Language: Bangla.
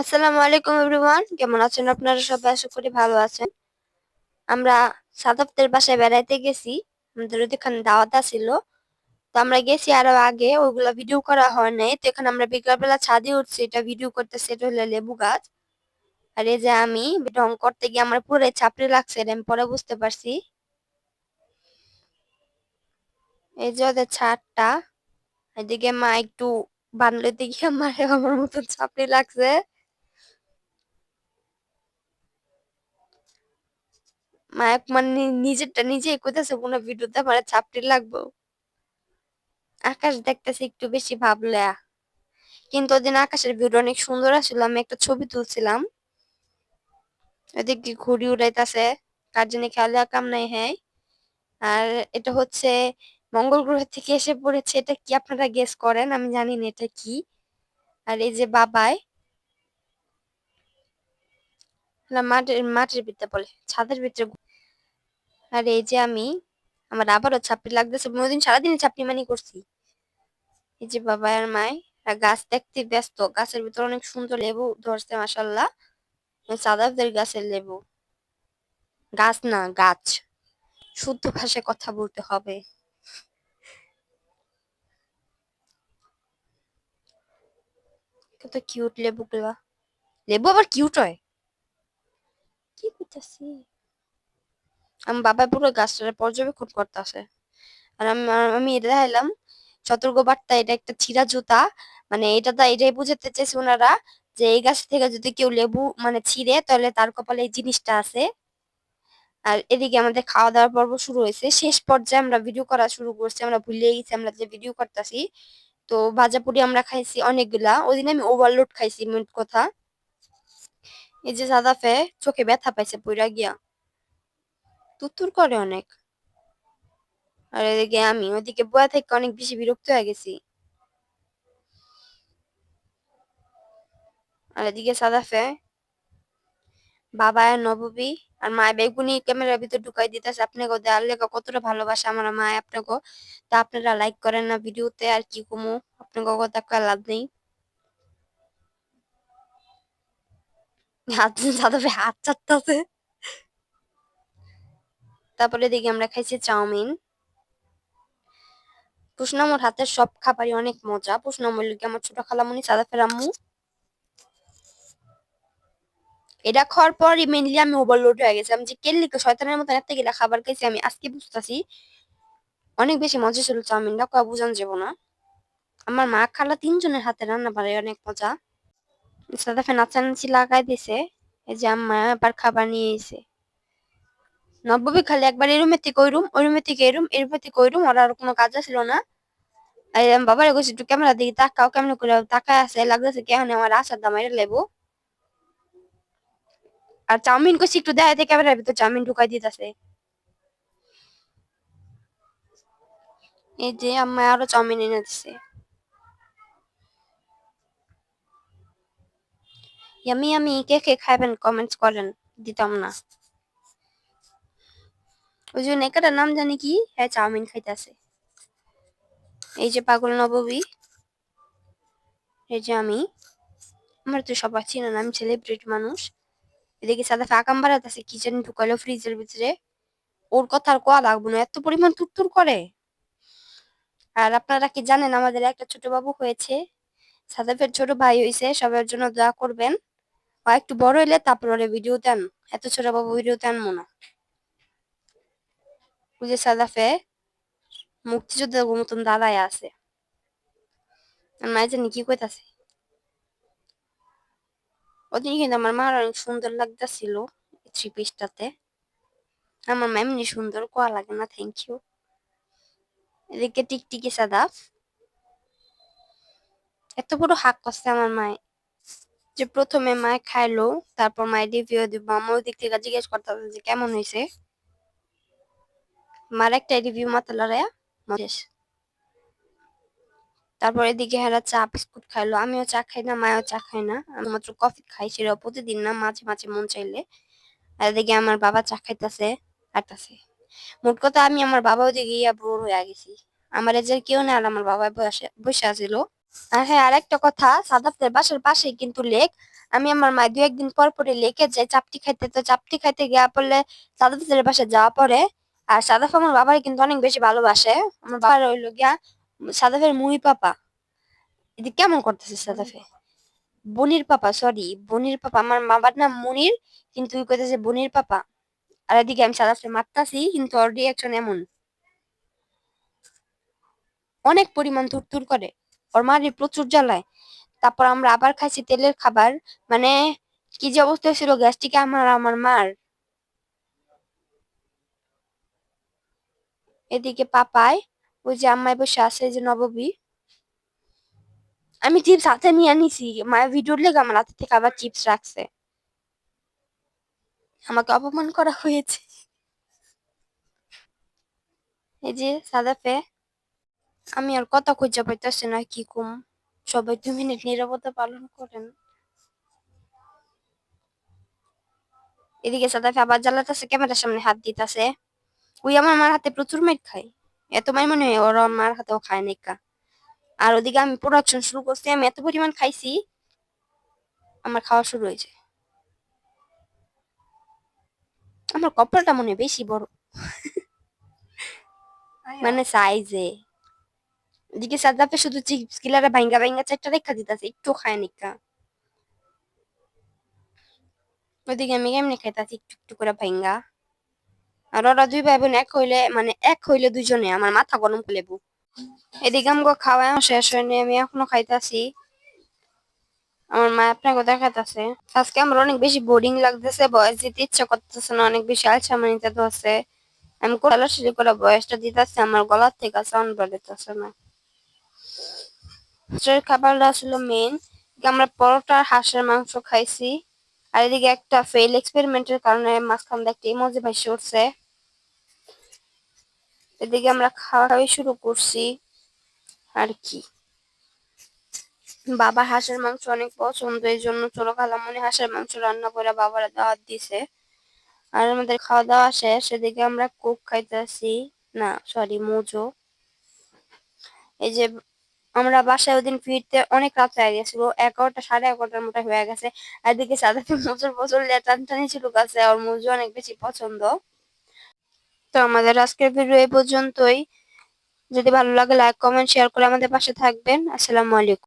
আসসালামু আলাইকুম এভরিওয়ান, কেমন আছেন আপনারা সবাই? আশা করি ভালো আছেন। আমরা সাদাফদের বাসায় বেড়াইতে গেছি। আমাদের ওইখানে দাওয়াত ছিল তো আমরা গেছি আরও আগে, ওইগুলো ভিডিও করা হয় নাই। তো এখানে আমরা বিকালবেলা ছাদে উঠছি, এটা ভিডিও করতেছি, এটা হলো লেবু গাছ। আর এই যে আমি রং করতে গিয়ে আমার পুরো ছাপড়ি লাগছে আমি পরে বুঝতে পারছি। এই যে ওদের ছাদটা, এদিকে মা একটু বানলে দিকে আমার আমার মতন ছাপড়ি লাগছে। মা এক মানে নিজেরটা নিজেই কইতাছে কোনো ভিডিওতে আমার ছাপড়ি লাগবো। আকাশ দেখতেছে একটু বেশি ভাবলে। কিন্তু ওদিন আকাশের ভিডিও অনেক সুন্দর আসলে, আমি একটা ছবি তুলছিলাম। ওদিকে ঘুড়ি উড়াইতেছে, কার জন্য খেয়াল কাম নাই হ্যাঁ আর এটা হচ্ছে মঙ্গল গ্রহ থেকে এসে পড়েছে, এটা কি আপনারা গেস করেন? আমি জানি না এটা কি। আর এই যে বাবাই মাটির মাটির ভিতরে বলে, ছাদের ভিতরে আর এই যে আমি, আমার আবারও ছাপড়ি লাগতেছে দিন সারাদিন ছাপড়ি মানি করছি। এই যে বাবা আর মাই গাছ দেখতে ব্যস্ত, গাছের ভিতর অনেক সুন্দর লেবু ধরছে মাসাল্লাহ সাদাফদের গাছের লেবু। গাছ না, গাছ। শুদ্ধ ভাষায় কথা বলতে হবে। কত কিউট লেবু গুলা লেবু আবার কিউট হয়? কি করতেছি? আমি বাবা পুরো গাছটা পর্যবেক্ষণ করতেছে। আর আমি আমি এটা দেখাইলাম সতর্ক বার্তা এটা একটা ছিঁড়া জুতা মানে এটা তো এটাই বুঝাতে চাইছে ওনারা যে এই গাছ থেকে যদি কেউ লেবু মানে ছিঁড়ে, তাহলে তার কপালে এই জিনিসটা আছে। আর এদিকে আমাদের খাওয়া দাওয়ার পর্ব শুরু হয়েছে। শেষ পর্যায়ে আমরা ভিডিও করা শুরু করছি, আমরা ভুলে গেছি আমরা যে ভিডিও করতেছি। তো ভাজাপুরি আমরা খাইছি অনেকগুলা। ওই দিন আমি ওভারলোড খাইছি মিট কথা। এই যে সাদাফে চোখে ব্যথা পাইছে পুরা গিয়া। তুতুর করে অনেক। আর এদিকে আমি ওইদিকে বয়া থেকে অনেক বেশি বিরক্ত হয়ে গেছি। আর এদিকে সাদাফে, বাবা আর নববী আর মা বেগুনি ক্যামেরার ভিতর ঢুকাই দিতেছে। আপনাকে দেওয়ার লেখা কতটা ভালোবাসা আমার মা আপনাকে। তা আপনারা লাইক করেন না ভিডিওতে, আর কি কমু? আপনাকে কথা লাভ নেই। হাত সাদাফে হাত চাটতেছে। তারপরে দেখি আমরা খাইছি চাউমিন। পুষ্ণামোর হাতের সব খাবারই অনেক মজা। পুষ্ণামোর লিগে আমার ছোট খালামুনি সাদাফের আম্মু। এটা খাওয়ার পরই মেনলি আমি ওভারলোড হয়ে গেছি। আমি যে কেল্লি শয়তানের মতো এত গেলে খাবার খাইছি আমি আজকে বুঝতেছি। অনেক বেশি মজা ছিল চাউমিনটা, কয়া বুঝান যাব না। আমার মা খালা তিনজনের হাতে রান্না পারে অনেক মজা। সাদাফে নাচানাচি লাগাই দিছে। এই যে আম্মা আবার খাবার নিয়ে এসে। নব্ববী খালি একবার এই রুমের থেকে ওই রুম ওই রুমের থেকে এই রুম এই রুমের থেকে ওই রুম ওর আর কোনো কাজ ছিল না। বাবার গেছি একটু ক্যামেরা দিকে তাকাও, কেমন করে তাকায় আছে? লাগতেছে কেমন আমার আসার দাম এটা লেবো? আর চাউমিন কইছি, একটু দেখাইতে ক্যামেরার ভিতর, চাউমিন ঢুকাই দিতেছে। এই যে আম্মা আরও চাউমিন এনে দিছে। ইয়ামি আমি কে কে খাইবেন? কমেন্টস করেন, দিতাম না। ওই জন্য একটা নাম জানি কি? হ্যাঁ চাউমিন খাইতেছে এই যে পাগল নববী এই যে আমি। আমার তো সবাই চিনেন আমি সেলিব্রিটি মানুষ। এদিকে সাদা ফাঁকাম বাড়াতেছে কিচেন ঢুকালো ফ্রিজের ভিতরে। ওর কথা আর কোয়া লাগবো না, এত পরিমাণ তুত্তুর করে। আর আপনারা কি জানেন, আমাদের একটা ছোট বাবু হয়েছে। সাদাফের ছোট ভাই হয়েছে সবার জন্য দোয়া করবেন। একটু বড় হইলে তারপর ভিডিও দেন এত ছোট বাবু ভিডিও দেন মনে বুঝে সাদাফে মুক্তিযুদ্ধের মতন দাঁড়ায় আছে। মায়ের জানি কি কইতাছে? ওদিন কিন্তু আমার মার অনেক সুন্দর লাগতেছিল থ্রি পিসটাতে আমার মা এমনি সুন্দর, কোয়া লাগে না থ্যাংক ইউ এদিকে টিকটিকি সাদাফ। এত বড় হাক করছে আমার মায়। যে প্রথমে মায় খাইলো, তারপর মায়ের রিভিউ দিব। আমার দিক থেকে জিজ্ঞেস করতে যে কেমন হয়েছে মার একটা রিভিউ মাথা লড়াইয়া শেষ। তারপর এদিকে হেরা চা, বিস্কুট খাইলো। আমিও চা খাই না, মায়ও চা খাই না। আমি মাত্র কফি খাই সেটাও প্রতিদিন না, মাঝে মাঝে মন চাইলে। আর এদিকে আমার বাবা চা খাইতেছে আটতাছে মোট কথা আমি আমার বাবা ওদিকে গিয়া বোর হয়ে গেছি। আমার এজের কেউ না আর আমার বাবা বসে আছিল। আর হ্যাঁ আর একটা কথা সাদাতের বাসার পাশেই কিন্তু লেক আমি আমার মা দু একদিন পর পরে লেকে যাই, চাপটি খাইতে। তো চাপটি খাইতে গিয়া পড়লে সাদাতের বাসায় যাওয়া পরে আর সাদাফ আমার বাবার কিন্তু অনেক বেশি ভালোবাসে। আমার বাবার হইল গিয়া সাদাফের মুই পাপা। এদি কেমন করতেছে সাদাফে? বনির পাপা সরি বনির পাপা। আমার বাবার নাম মনির, কিন্তু ওই কইতেছে বনির পাপা। আর এদিকে আমি সাদাফে মারতাছি, কিন্তু ওর রিয়াকশন এমন। অনেক পরিমাণ তুরতুর করে। ওর মারি প্রচুর জ্বালায়। তারপর আমরা আবার খাইছি তেলের খাবার। মানে কি যে অবস্থা হয়েছিল, গ্যাস্ট্রিক আমার আমার মার। এদিকে পাপায় ওই যে আম্মায় বসে আছে যে নববী। আমি চিপস হাতে নিয়ে নিছি মায়ের ভিডিওর লেগে আমার হাতে থেকে আবার চিপস রাখছে। আমাকে অপমান করা হয়েছে। এই যে সাদাফে, আমি আর কথা খুঁজে পাইতেছি না, কি কম? সবাই দুই মিনিট নিরবতা পালন করেন। এদিকে সাদাফে আবার জ্বালাতেছে ক্যামেরার সামনে হাত দিতেছে। ওই আমার মার হাতে প্রচুর মাইর খায়। এত মাই মনে হয় ওর মার হাতেও খায় নাইকা আর ওদিকে আমি প্রোডাকশন শুরু করছি আমি এত পরিমাণ খাইছি আমার খাওয়া শুরু হয়েছে। আমার কপালটা মনে হয় বেশি বড়। মানে সাইজে এদিকে সাদাপে শুধু চিপস কিলারে ভাঙ্গা ভাঙ্গা চারটা রেখা দিতেছে একটু খায় নিকা ওইদিকে আমি কেমনি খাইতাছি একটু একটু করে ভাঙ্গা আর ওরা দুই ভাই বোন এক হইলে মানে এক হইলে দুজনে আমার মাথা গরম করে লেবু। এদিকে আমাকে খাওয়া শেষ হয়নি, আমি এখনও খাইতাছি। আমার মা আপনাকে দেখাতেছে আজকে আমার অনেক বেশি বোরিং লাগতেছে, বয়স দিতে ইচ্ছা করতেছে না, অনেক বেশি আলসামানিতে ধরছে আমি কোলাশালি করে বয়সটা দিতেছি, আমার গলার থেকে সাউন্ড বেরোতেছে না। খাবারটা ছিল মেন আমরা পরোটা হাঁসের মাংস খাইছি। আর এদিকে একটা ফেল এক্সপেরিমেন্টের কারণে মাঝখান দিয়ে একটা ইমোজি ভাইসে উঠছে। এদিকে আমরা খাওয়া খাওয়াই শুরু করছি। আর কি? বাবা হাঁসের মাংস অনেক পছন্দ, এই জন্য চলো খালামনি হাঁসের মাংস রান্না করে বাবারা দাওয়াত দিছে। আর আমাদের খাওয়া দাওয়া শেষ, এদিকে আমরা কোক খাইতেছি। না সরি মোজো। এই যে আমরা বাসায় ওদিন ফিরতে অনেক রাত হয়ে গেছিল, এগারোটা, সাড়ে এগারোটার মতো হয়ে গেছে। এদিকে সাদাতে মোজোর বছর টান টানি ছিল কাছে আর মোজো অনেক বেশি পছন্দ। তো আমাদের আজকের ভিডিও এই পর্যন্তই। যদি ভালো লাগে লাইক কমেন্ট শেয়ার করে আমাদের পাশে থাকবেন। আসসালামু আলাইকুম।